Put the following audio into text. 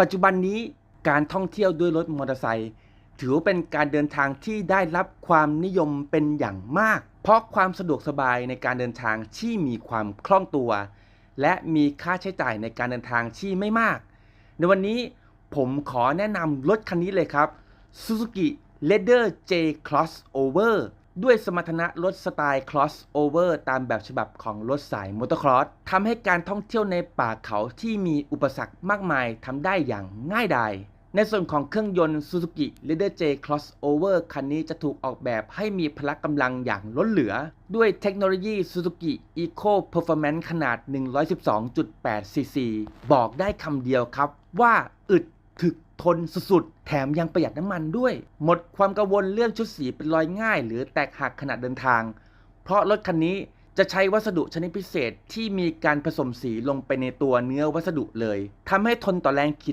ปัจจุบันนี้การท่องเที่ยวด้วยรถมอเตอร์ไซค์ถือว่าเป็นการเดินทางที่ได้รับความนิยมเป็นอย่างมาก เพราะความสะดวกสบายในการเดินทางที่มีความคล่องตัว และมีค่าใช้จ่ายในการเดินทางที่ไม่มาก ในวันนี้ผมขอแนะนำรถคันนี้เลยครับ Suzuki Leather J Crossover ด้วยสมรรถนะรถสไตล์ crossover ตามแบบฉบับของรถสายมอเตอร์ครอสทำให้การท่องเที่ยวในป่าเขาที่มีอุปสรรคมากมายทำได้อย่างง่ายดายในส่วนของเครื่องยนต์ Suzuki Leader J Crossover คันนี้จะถูกออกแบบให้มีพละกำลังอย่างล้นเหลือ ด้วยเทคโนโลยี Suzuki Eco Performance ขนาด 112.8 cc บอกได้คำเดียวครับว่าอึดถึก ทนสุดๆ แถมยังประหยัดน้ำมันด้วย หมดความกังวลเรื่องชุดสีเป็นรอยง่าย หรือแตกหักขณะเดินทาง เพราะรถคันนี้จะใช้วัสดุชนิดพิเศษที่มีการผสมสีลงไปในตัวเนื้อวัสดุเลยทำให้ทนต่อแรงขีด